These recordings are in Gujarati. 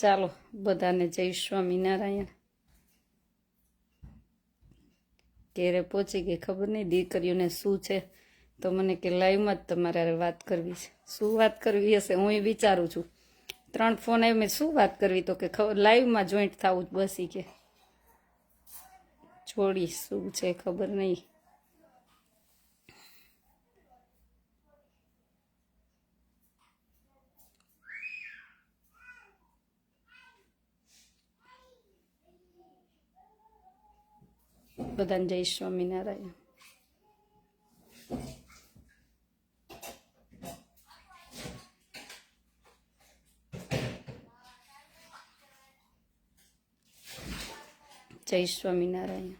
ચાલો, બધાને જય સ્વામિનારાયણ ઘેરે પહોંચી ગઈ, ખબર નહીં દીકરીઓને શું છે? તો મને કે લાઈવમાં જ તમારે વાત કરવી છે. શું વાત કરવી હશે? હું એ વિચારું છું. ત્રણ ફોન આવ્યો, મેં શું વાત કરવી? તો કે લાઈવમાં જોઈન્ટ થવું જ બસી કે. છોડી, શું છે ખબર નહીં. બધાને જય સ્વામિનારાયણ. જય સ્વામિનારાયણ.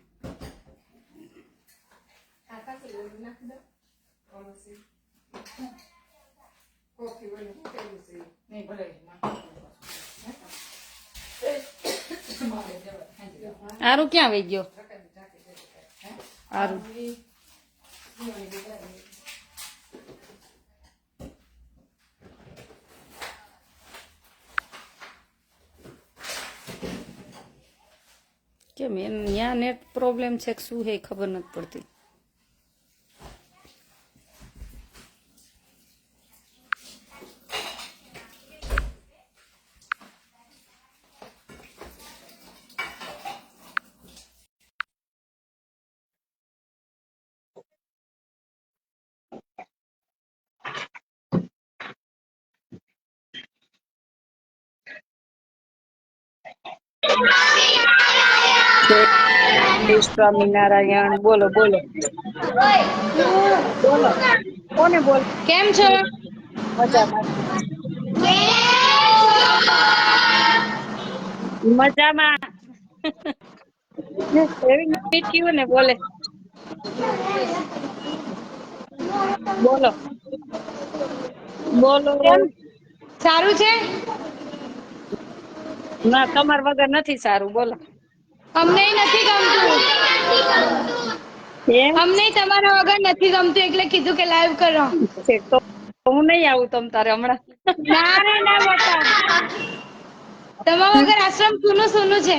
આરું ક્યાં વહી ગયો? આરું કેમ એમ ત્યાં નેટ પ્રોબ્લેમ છે કે શું એ ખબર નથી પડતી. સ્વામિનારાયણ બોલો બોલો. બોલો કોને બોલ? કેમ છો? મજામાં. મજામાં. એવી મીઠી ને બોલે. બોલો. બોલો. સારું છે? ના તમાર વગર નથી સારું બોલો. અમને નથી ગમતું. અમને તમારા વગર નથી ગમતું એટલે કીધું કે લાઈવ કરો. તો હું નહીં આવું તમ તારે હમણાં. ના રે ના બતા તમારા વગર આશ્રમ સુનું સુનું છે.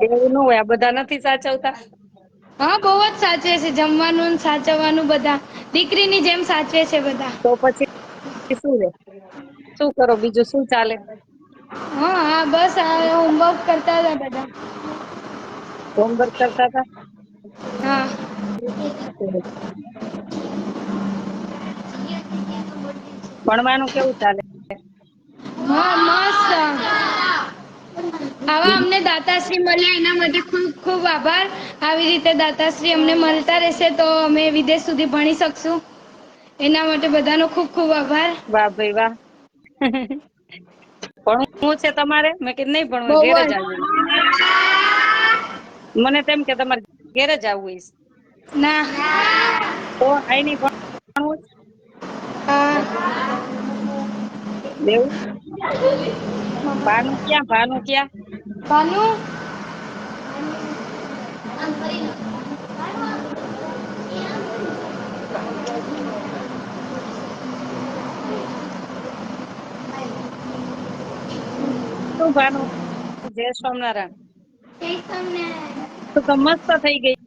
એવું ન હોય આ બધા નથી સાચવતા. હા બહુ જ સાચવે છે જમવાનું સાચવવાનું બધા. દીકરીની જેમ સાચવે છે બધા. તો પછી શું છે શું કરો બીજું શું ચાલે? હા હા બસ આ હોમવર્ક કરતા હતા બધા. હોમવર્ક કરતા હતા? હા. ભણવાનું કેવું ચાલે? હા મસ્ત. આવા અમને દાતાશ્રી મળ્યા એના માટે ખૂબ ખૂબ આભાર. આવી રીતે દાતાશ્રી અમને મળતા રહેશે તો અમે વિદેશ સુધી ભણી શકશું. એના માટે બધાનો ખૂબ ખૂબ આભાર. વાહ ભાઈ વાહ. ભણવું છે તમારે? મેં કીધું નહીં ભણવું ઘેરે જ. મને તેમ કે તમારે ઘેરે જ આવવું છે. ના. તો આઈ ભણવું એવું? ભાનું ક્યાં? ભાનું ક્યાં? ભાનુ? શું ભાનું? જય સ્વામિનારાયણ. તું તો મસ્ત થઈ ગઈ.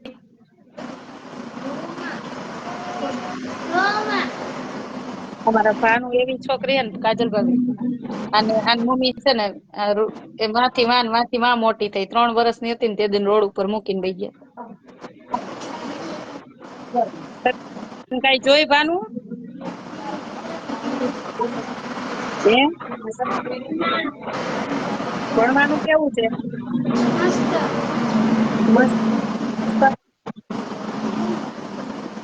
અમારા ભાનું એવી છોકરી હે ને, કાજલ ભાભી. અને મમ્મી છે ને એ માથી માં માથી માં મોટી થઈ. ત્રણ વર્ષની હતી ને તે દિન રોડ ઉપર મૂકીને વહી ગયા. કઈ જોઈ ભાનું? ભણવાનું કેવું છે?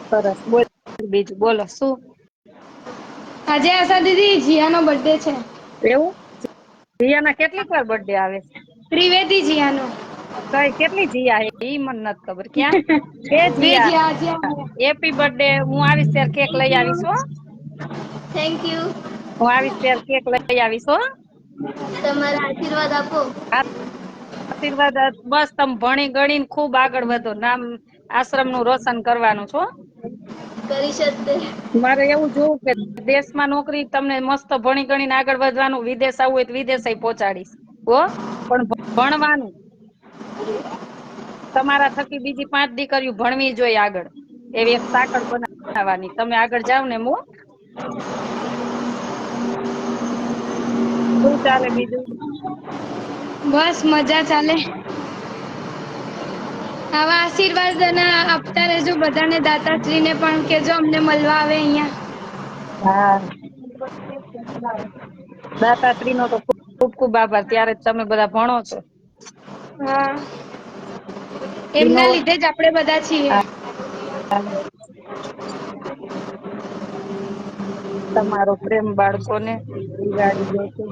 સરસ. બોલ. બીજું બોલો શું? આજે આશા દીદી જીયાનો બર્થડે છે. એવું? જીયાના કેટલીક વાર બર્થડે આવે છે? ત્રિવેદી જીયાનો. કઈ કેટલી જીયા એ ઈ મને નથી ખબર. ક્યાં? બે જીયા? હેપી બર્થડે હું આવીશ ત્યારે કેક લઈ આવીશ હો. થેન્ક યુ હું આવીશ ત્યારે કેક લઈ આવીશ હો. તમારા આશીર્વાદ આપો. આશીર્વાદ બસ તમે ભણી ગણીને ખૂબ આગળ વધો. નામ આશ્રમનું રોશન કરવાનું છો? મારે એવું જોવું કે દેશમાં નોકરી તમને મસ્ત ભણી ગણીને આગળ વધવાનું વિદેશ આવવું હોય તો વિદેશ પહોંચાડીશ. હો? પણ ભણવાનું. તમારા થકી બીજી પાંચ દીકરીઓ ભણવી જોઈએ આગળ. એવી એક સાંકળ બનાવવાની. તમે આગળ જાવ ને મો. શું ચાલે બીજું? બસ મજા ચાલે. આવા આશીર્વાદ અને આપતા રહેજો બધાને દાતાશ્રીને પણ કેજો અમને મળવા આવે અહીંયા. હા. દાતાશ્રી નો તો ખૂબ ખૂબ આભાર. ત્યારે તમે બધા ભણો છો. હા. એમના લીધે જ આપણે બધા છીએ. તમારો પ્રેમ બાળકોને બિગાડી દે છે.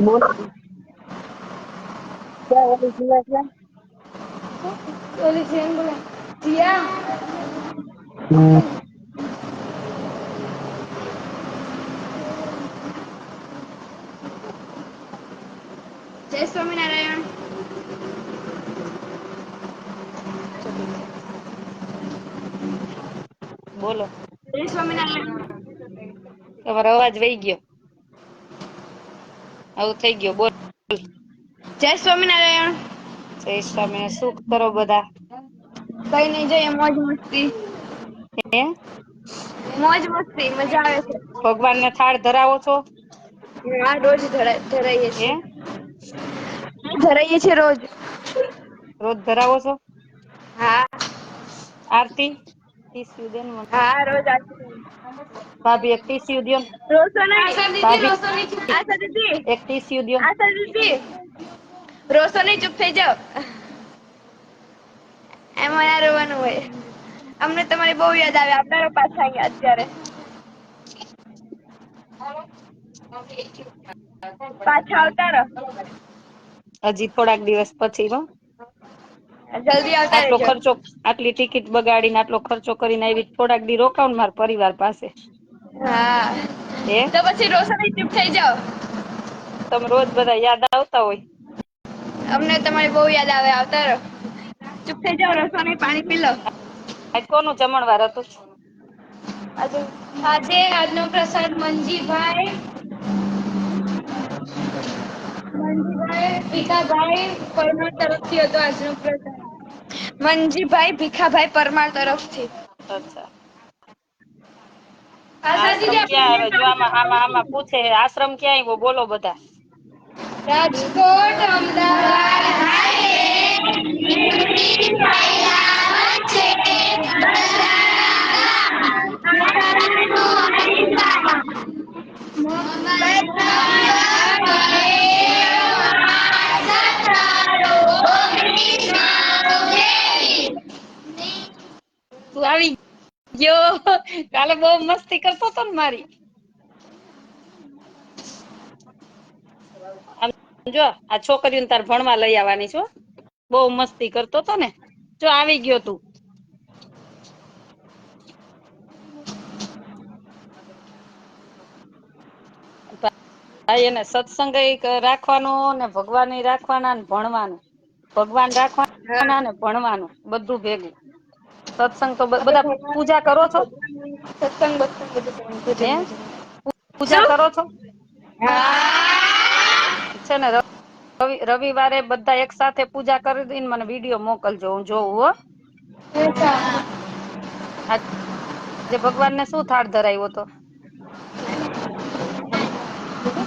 બોલો ક્યાં ઓલી જીવા ક્યાં ઓલી છે એમ બોલે જીયા જય સ્વામિનારાયણ બોલો જય સ્વામિનારાયણ તમારો અવાજ વહી ગયો આવું થઈ ગયો બોલ. જય સ્વામિનારાયણ. જય સ્વામી શું કરો બધા? કઈ નહીં જઈએ મોજ મસ્તી. હે? મોજ મસ્તી મજા આવે છે. ભગવાન ને થાળ ધરાવો છો? હા રોજ ધરાઈએ હે? છીએ. ધરાઈએ છીએ રોજ. રોજ ધરાવો છો? હા. આરતી? ટીસ્યુ દે ને હા રોજ ભાભી એક ટીસ્યુ દ્યો રોસો નહીં. આશા દીદી એક ટીસ્યુ દ્યો આશા દીદી. રોસો નહીં ચૂપ થઈ જાઓ. એમાં રોવાનું હોય. અમને તમારી બહુ યાદ આવે આપણા પાછા અહીંયા અત્યારે. પાછા આવતા રહો. હજી થોડાક દિવસ પછી હો. જલ્દી આવતા આટલો ખર્ચો આટલી ટિકિટ બગાડીને આટલો ખર્ચો કરીને આવી થોડાક દી રોકાવ ને મારા પરિવાર પાસે. હા. તો પછી રોસો નહીં ચૂપ થઈ જાવ તમે રોજ બધા યાદ આવતા હોય. અમને તમારી બહુ યાદ આવે આવતા રહો. ચૂપ થઈ જાવ રસો નહીં પાણી પી લો. આજ કોનું જમણવાર હતું? આજે આજે આજનો પ્રસાદ મંજીભાઈ મંજીભાઈ ભીખાભાઈ પરમાર તરફથી હતો આજનો પ્રસાદ મંજીભાઈ ભીખાભાઈ પરમાર તરફથી. અચ્છા. આશ્રમ ક્યાં આવ્યો? બોલો બધા. રાજકોટ અમદાવાદ તો ને જો, આ છોકરીઓને તાર ભણવા લઈ આવવાની છો. બહુ મસ્તી કરતો તો ને. જો આવી ગયો તું. ભાઈ એને સત્સંગ રાખવાનો ને ભગવાન રાખવાના ને ભણવાનું. ભગવાન રાખવાના ને ભણવાનું. બધું ભેગું. સત્સંગ તો બધા પૂજા કરો છો? સત્સંગ બધું. પૂજા કરો છો? છે ને રવિવારે બધા એક સાથે પૂજા કરી દઈને મને વીડિયો મોકલજો હું જોઉં હો. આજે ભગવાન ને શું થાળ ધરાયો તો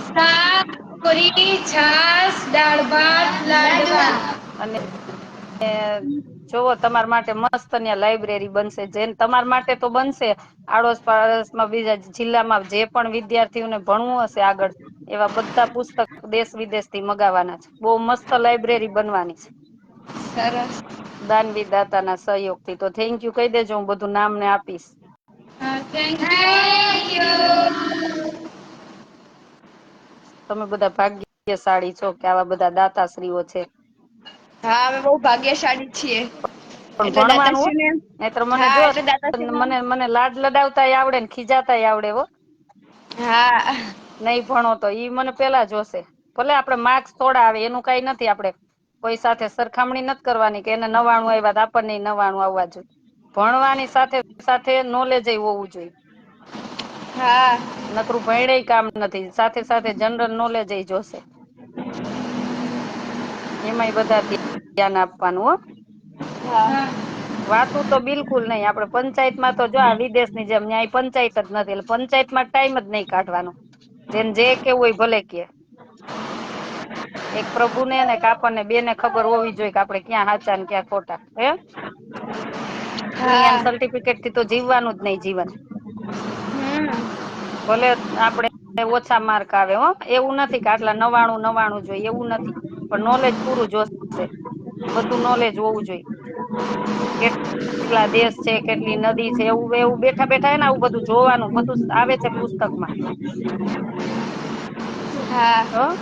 શાક પૂરી છાશ દાળ ભાત લાડવા. અને એ જોવો તમારા માટે મસ્ત ત્યાં લાઇબ્રેરી બનશે. જેન તમારા માટે તો બનશે. આડોશ પાડોશમાં બીજા જિલ્લામાં જે પણ વિદ્યાર્થીઓને ભણવું હશે આગળ એવા બધા પુસ્તક દેશ વિદેશથી મગાવવાના છે. બહુ મસ્ત લાઇબ્રેરી બનવાની છે. સરસ. દાનવી દાતાના સહયોગથી. તો થેન્ક યુ કહી દેજો હું બધું નામ ને આપીશ તમે બધા ભાગ્યશાળી છો કે આવા બધા દાતાશ્રીઓ છે. હા અમે બહુ ભાગ્યશાળી છીએ. ભણવાનું. મને જો મને મને લાડ લડાવતા આવડે ને ખીજાતા આવડે હો. હા. નહીં ભણો તો ઈ મને પેલા જોશે. ભલે આપણે માર્ક્સ થોડા આવે એનું કઈ નથી આપણે કોઈ સાથે સરખામણી નથી કરવાની કે એને નવાણું આવ્યા તો આપણને નવાણું આવવા જોઈએ. ભણવાની સાથે સાથે નોલેજ હોવું જોઈએ. હા. નકરું ભણે કામ નથી. સાથે સાથે જનરલ નોલેજ જોશે. એમાંય બધા ધ્યાન આપવાનું, હો. વાતું તો બિલકુલ નહીં. આપડે પંચાયતમાં તો જો આ વિદેશની જેમ ન્યાય પંચાયત જ નથી. એટલે પંચાયતમાં ટાઈમ જ નહીં કાઢવાનો. જેને જે કેવું હોય ભલે કે. એક પ્રભુ ને કે આપણને બે ને ખબર હોવી જોઈએ કે આપડે ક્યાં સાચા ને ક્યાં ખોટા. હે? સર્ટિફિકેટથી તો જીવવાનું જ નહીં જીવન. ભલે આપડે ઓછા માર્ક આવે, હો. એવું નથી કે આટલા નવાણું નવાણું જોઈએ, એવું નથી. પણ નોલેજ પૂરું જોશે બધું નોલેજ હોવું જોઈએ. કેટલા દેશ છે કેટલી નદી છે એવું એવું બેઠા બેઠા ને આવું બધું જોવાનું બધું આવે છે પુસ્તકમાં. હા. હ?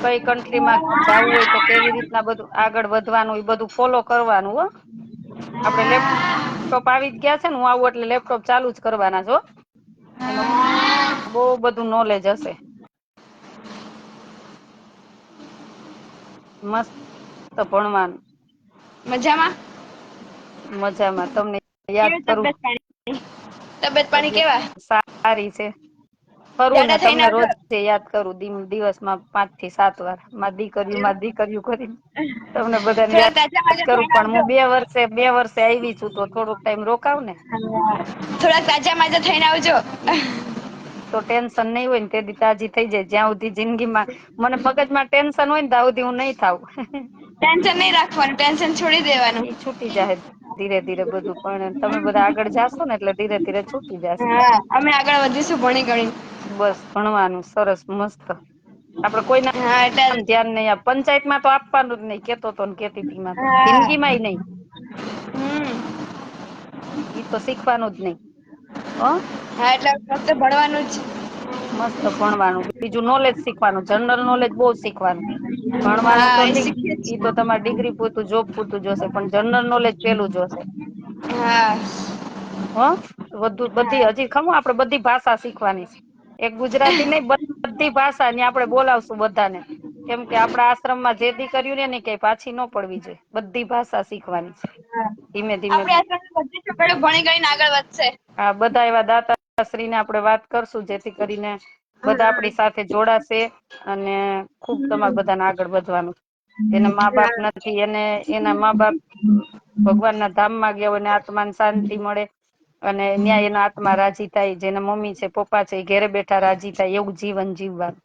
કઈ કન્ટ્રીમાં જવું હોય તો કેવી રીતના બધું આગળ વધવાનું એ બધું ફોલો કરવાનું હો. આપડે લેપટોપ આવી જ ગયા છે ને હું આવું એટલે લેપટોપ ચાલુ જ કરવાના છો. બહુ બધું નોલેજ હશે. મસ્ત ભણવાનું. મજામાં? મજામાં તમને યાદ કરું? તબિયત પાણી? કેવા? સારી છે. ફરવું ને તમને રોજ છે યાદ કરું દિવસમાં પાંચથી સાત વાર. મા દીકરયુ મા દીકરીયું કરી તમને બધાને યાદ કરું પણ હું બે વર્ષે બે વર્ષે આવી છું તો થોડોક ટાઈમ રોકાવ ને થોડાક તાજા માજા થઈને આવજો. તો ટેન્શન નહીં હોય ને તે તાજી થઈ જાય જ્યાં સુધી જિંદગીમાં મને મગજમાં ટેન્શન હોય ને ત્યાં સુધી હું નહીં થાવ ટેન્શન નહીં રાખવાનું ટેન્શન છોડી દેવાનું. છૂટી જાય ધીરે ધીરે બધું પણ તમે બધા આગળ જાશો ને એટલે ધીરે ધીરે છૂટી જશે. અમે આગળ વધીશું ભણી ગણી બસ ભણવાનું સરસ મસ્ત. આપડે કોઈ ના ધ્યાન નહીં આપ. પંચાયતમાં તો આપવાનું જ નહીં કેતો તો કેતી માં તો. હા. જિંદગી માંય નહીં. હમ. ઈ તો શીખવાનું જ નહીં. હ? હા એટલે ફક્ત ભણવાનું જ. મસ્ત ભણવાનું. બીજું નોલેજ શીખવાનું. જનરલ નોલેજ બહુ શીખવાનું. ભણવાનું તો ઈ તો તમારે ડિગ્રી પૂરતું જોબ પૂરતું જોશે પણ જનરલ નોલેજ પેલું જોશે હા. હ? બધું બધી હજી ખમું આપણે બધી ભાષા શીખવાની છે. એક ગુજરાતી નહીં બધી ભાષા આપડે બોલાવશું બધાને. કેમ કે આપડા આશ્રમમાં જે દી કર્યું ને કે કઈ પાછી ન પડવી જોઈએ. બધી ભાષા શીખવાની છે. ધીમે ધીમે. ભણી ગઈને આગળ વધશે. હા બધા એવા દાતાશ્રીને આપણે વાત કરશું જેથી કરીને બધા આપડી સાથે જોડાશે અને ખૂબ તમારા બધાને આગળ વધવાનું. એના મા બાપ નથી એને એના મા બાપ ભગવાન ના ધામમાં ગયા હોય આત્માને શાંતિ મળે અને ન્યાય એના આત્મા રાજી થાય જેના મમ્મી છે પપ્પા છે એ ઘેરે બેઠા રાજી થાય એવું જીવન જીવવાનું.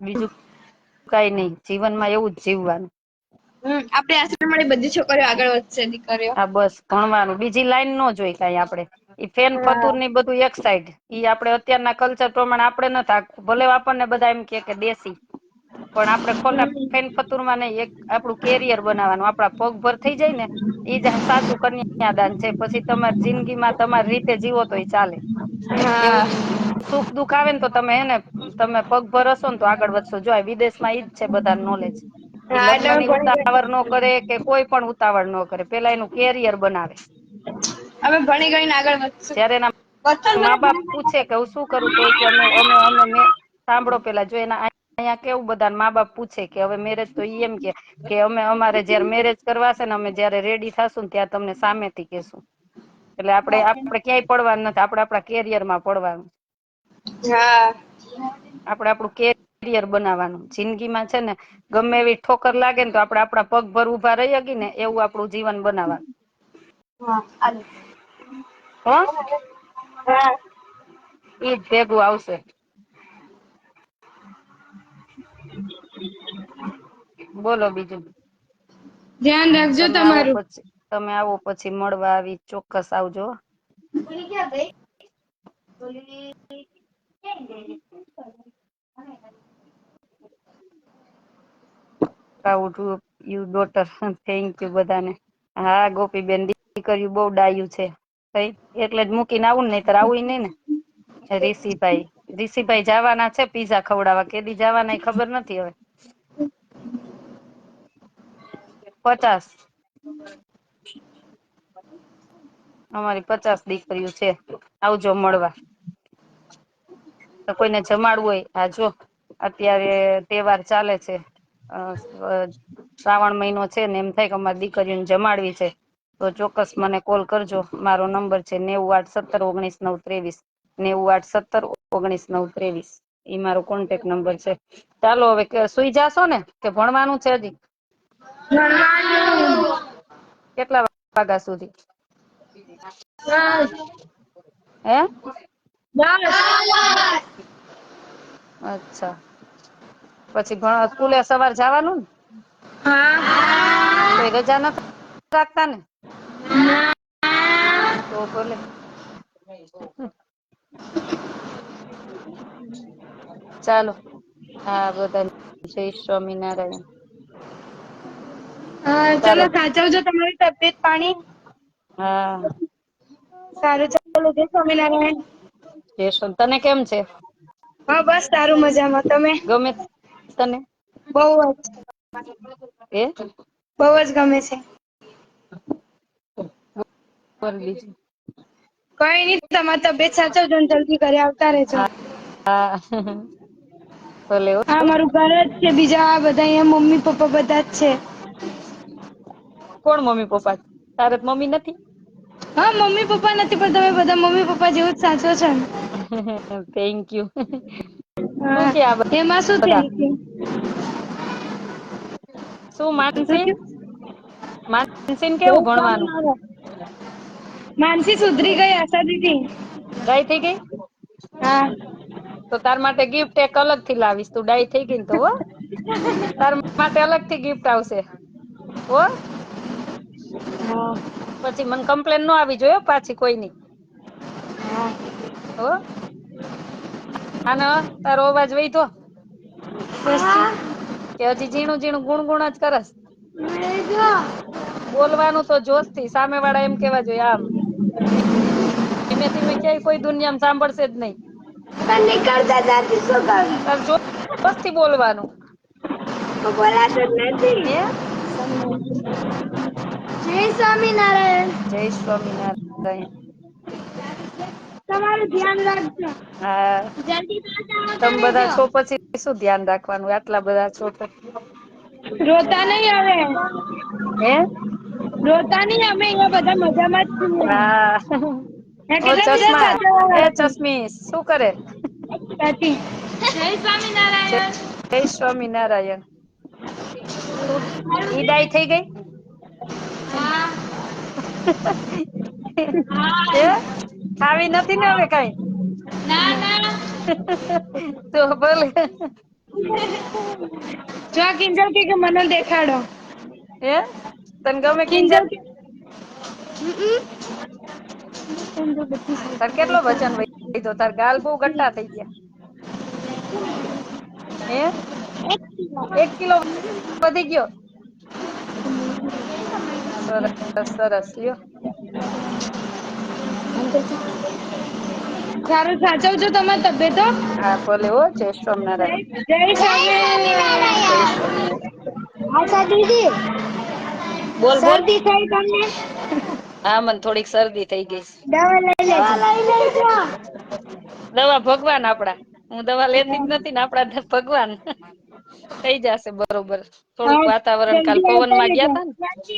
બીજું કઈ નહીં જીવનમાં એવું જ જીવવાનું. આપણે આશ્રમ બધી છોકરીઓ આગળ વધશે દીકરીઓ. હા બસ ભણવાનું બીજી લાઈન ન જોઈ કઈ આપડે ફેન ફતુરની બધું એક સાઈડ ઈ આપડે અત્યારના કલ્ચર પ્રમાણે આપણે ન થાક. ભલે આપણને બધા એમ કે કે દેશી. પણ આપણે ખોટા ફેન ફતુરમાં નઈ એક આપડું કેરિયર બનાવાનું પગ પગભર થઈ જાય ને ઈ જ સાચું કન્યાદાન છે. પછી તમારી જિંદગી માં તમારી રીતે જીવો તો એ ચાલે. સુખ દુઃખ આવે ને તો તમે એને તમે પગભર હશો ને તો આગળ વધશો. જો વિદેશમાં ઈ જ છે બધા નોલેજ ઉતાવળની ન કરે કે કોઈ પણ ઉતાવળ ન કરે. પેલા એનું કેરિયર બનાવે. અમે ભણી ગઈને આગળ વધશું. જયારે એના મા બાપ પૂછે કે હું શું કરું તો કે અમે અમે અમે મેં સાંભળો પેલા જો એના અહીંયા કેવું બધા મા બાપ પૂછે કે હવે મેરેજ તો ઈ એમ કે કે અમે અમારે જયારે મેરેજ કરવાશે ને અમે જયારે રેડી થશું ને ત્યાં તમને સામેથી કેશું એટલે આપડે આપણે ક્યાંય પડવાનું નથી આપણે આપડા કેરિયરમાં પડવાનું. હા. આપણું આપડું કેરિયર બનાવવાનું. જિંદગી માં છે ને ગમે એવી ઠોકર લાગે ને તો આપણે આપણા પગ ભર ઊભા રહી હકી ને એવું આપણું જીવન બનાવાનું હા? હો હા ઈજ ભેગું આવશે. બોલો બીજું. ધ્યાન રાખજો તમારું. તમે આવો પછી મળવા આવી ચોક્કસ આવજો. Proud you daughter thank you બધાને. હા ગોપીબેન દીકરી બહુ ડાયું છે. એટલે જ મૂકીને આવું ને નહીં આવું નહીં ને. રિષિભાઈ ઋષિભાઈ જવાના છે પીઝા ખવડાવવા, કેદી જવાના ખબર નથી હવે. પચાસ. અમારી પચાસ દીકરીઓ છે. આવજો મળવા. તો કોઈને જમાડવું હોય હા જો, અત્યારે તહેવાર ચાલે છે. શ્રાવણ મહિનો છે ને એમ થાય કે અમારી દીકરીઓને જમાડવી છે. તો ચોક્કસ મને કોલ કરજો. મારો નંબર છે નેવું આઠ સત્તર ઓગણીસ નવ ત્રેવીસ. નેવું આઠ સત્તર ઓગણીસ નવ ત્રેવીસ. ઈ મારો કોન્ટેક નંબર છે. ચાલો હવે સુઈ જાશો ને? કે ભણવાનું છે હજી? કેટલા વાગ્યા સુધી? હે? અચ્છા. પછી સ્કૂલે સવાર જવાનું ને? રજા નથી રાખતા ને? તો ચાલો હા બધા જય સ્વામિનારાયણ. ચલો. સાચવજો તમારી તબિયત પાણી. હા. સારું ચાલો જય સ્વામિનારાયણ. જય સ્વામ તને કેમ છે? હા બસ સારું મજામાં. તમે? ગમે તને? બહુ જ. એ? બહુ જ ગમે છે. બોલ બીજું કઈ નઈ તમારી તબિયત સાચવજો ને જલ્દી ઘરે આવતા રહેજો. હા હો. હા મારું ઘર જ છે બીજા બધા અહીંયા મમ્મી પપ્પા બધા જ છે. કોણ મમ્મી પપ્પા? તારે મમ્મી નથી? હા મમ્મી પપ્પા નથી પણ તમે બધા મમ્મી પપ્પા જેવું જ સાચો છો ને થેન્ક યુ એમાં શું થેન્ક યુ શું માનસી થયું? કેવું ભણવાનું? માનસી સુધરી ગઈ આશા દીદી ડાય થઈ ગઈ? હા. તો તાર માટે ગિફ્ટ એક અલગથી લાવીશ. તું ડાય થઈ ગઈ તો હો. તાર માટે અલગથી ગિફ્ટ આવશે. હો. પછી મને કમ્પ્લેન નો આવી જોયો પાછી કોઈની. હા. હો. આનો તારો અવાજ વયધો કે હજી ઝીણું ઝીણું ગુણ ગુણ જ કરસ. બોલવાનું તો જોશથી સામે વાળા એમ કેવા જોઈએ આમ. ધીમે ધીમે ક્યાંય કોઈ દુનિયામાં સાંભળશે જ નહીં. નીકળતા શું તાર બોલવાનું. બોલાતું નથી જય સ્વામિનારાયણ. જય સ્વામિનારાયણ. તમારું ધ્યાન રાખજો. હા. તમે બધા છો પછી શું ધ્યાન રાખવાનું? આટલા બધા છો તો. રોતા નહીં હવે. હે? રોતા નહીં અમે અહીંયા બધા મજામાં જ છીએ. હા એ ચશ્મી શું કરે? જય સ્વામિનારાયણ. જય સ્વામિનારાયણ. તું થઈ ગઈ? ખાવી નથી ને હવે કઈ? ના ના. તો ભલે જો આ કિંજલ કે કે મને દેખાડો. હે? તને ગમે કિંજલ? તાર કેટલો વજન તો તાર ગાલ બહુ ગટ્ટા થઈ ગયા. હે? એક કિલો વધી ગયો. સરસ સરસ લ્યો. સારું સાચવજો તમારી તબિયત હો. ભલે હો જય સ્વામિનારાયણ. જય સ્વામિનારાયણ. આશા દીદી. બોલ શરદી થઈ તમને? હા મને થોડીક શરદી થઈ ગઈ. દવા લઈ લેજો. દવા લઈ લેજો. દવા ભગવાન આપડા હું દવા લેતી જ નથી ને આપડા ભગવાન. થઈ જશે બરોબર. થોડુંક વાતાવરણ કાલ પવનમાં ગયા તા ને.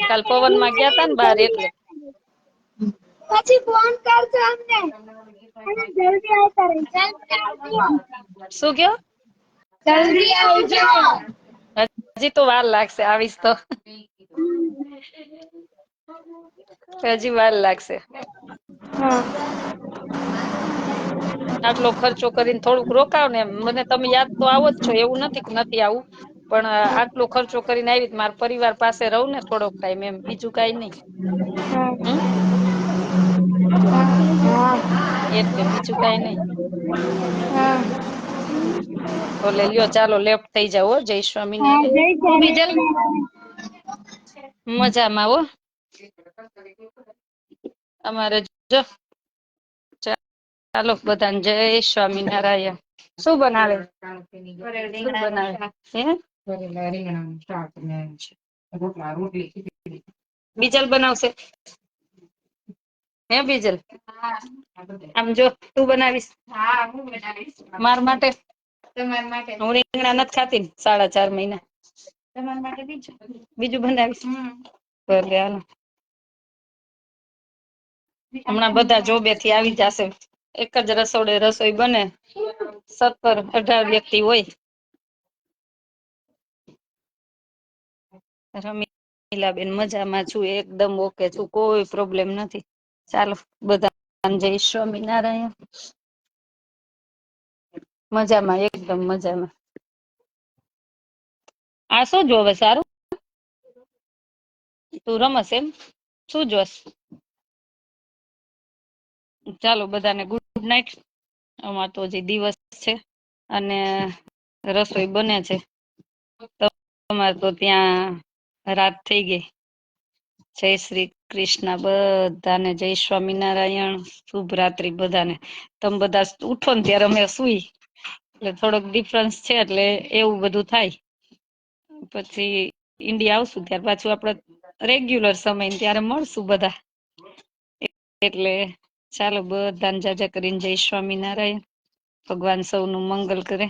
કાલ પવનમાં ગયા તા ને બહાર એટલે. પછી ફોન કરજો અમને. અને જલ્દી આવતા રહી. જલ્દી આવજો. શું કયો? જલ્દી આવજો. હજી તો વાર લાગશે આવીશ તો. હજી વાર લાગશે. આટલો ખર્ચો કરીને થોડુંક રોકાવ ને મને તમે યાદ તો આવો જ છો એવું નથી કે નથી આવું. પણ આટલો ખર્ચો કરીને આવી મારા પરિવાર પાસે રહું ને થોડોક ટાઈમ એમ. બીજું કઈ નહીં. એટલે બીજું કઈ નઈ હા ભલે લ્યો ચાલો લેફ્ટ થઈ જાવ જય હા જય સ્વામિનારાયણ. હું બીજલ સ્વામિનારાયણ. મજામાં હો. અમારે જો ચાલો બધાને જય સ્વામિનારાયણ. શું બનાવે? શું બનાવે? હે? બીજલ બનાવશે? હે બીજલ? આમ જો તું બનાવીશ. માર માટે? હું રીંગણા નથી ખાતી સાડા ચાર મહિના. તમારા માટે બીજું? બીજું બનાવીશ. ભલે હાલો. હમણાં બધા જોબે થી આવી જશે. એક જ રસોડે રસોઈ બને. સત્તર અઢાર વ્યક્તિ હોય. રમીલાબેન મજામાં છું એકદમ ઓકે છું. કોઈ પ્રોબ્લેમ નથી. ચાલો બધા જય સ્વામિનારાયણ. મજામાં, એકદમ મજામાં. આ શું જોવે સારું? તું રમસ એમ? શું જોસ ચાલો બધાને ગુડ નાઇટ. અમાર તો હજી દિવસ છે અને રસોઈ બને છે. તમારે તો ત્યાં રાત થઈ ગઈ. જય શ્રી કૃષ્ણ, બધાને જય સ્વામિનારાયણ, શુભ રાત્રિ બધાને. તમે બધા ઉઠો ને ત્યારે અમે સુઈ એટલે થોડોક ડિફરન્સ છે એટલે એવું બધું થાય. પછી ઇન્ડિયા આવશું ત્યાર પાછું આપણે રેગ્યુલર સમય ત્યારે મળશું બધા. એટલે ચાલો બધાને જાજા કરીને જય સ્વામિનારાયણ. ભગવાન સૌનું મંગલ કરે.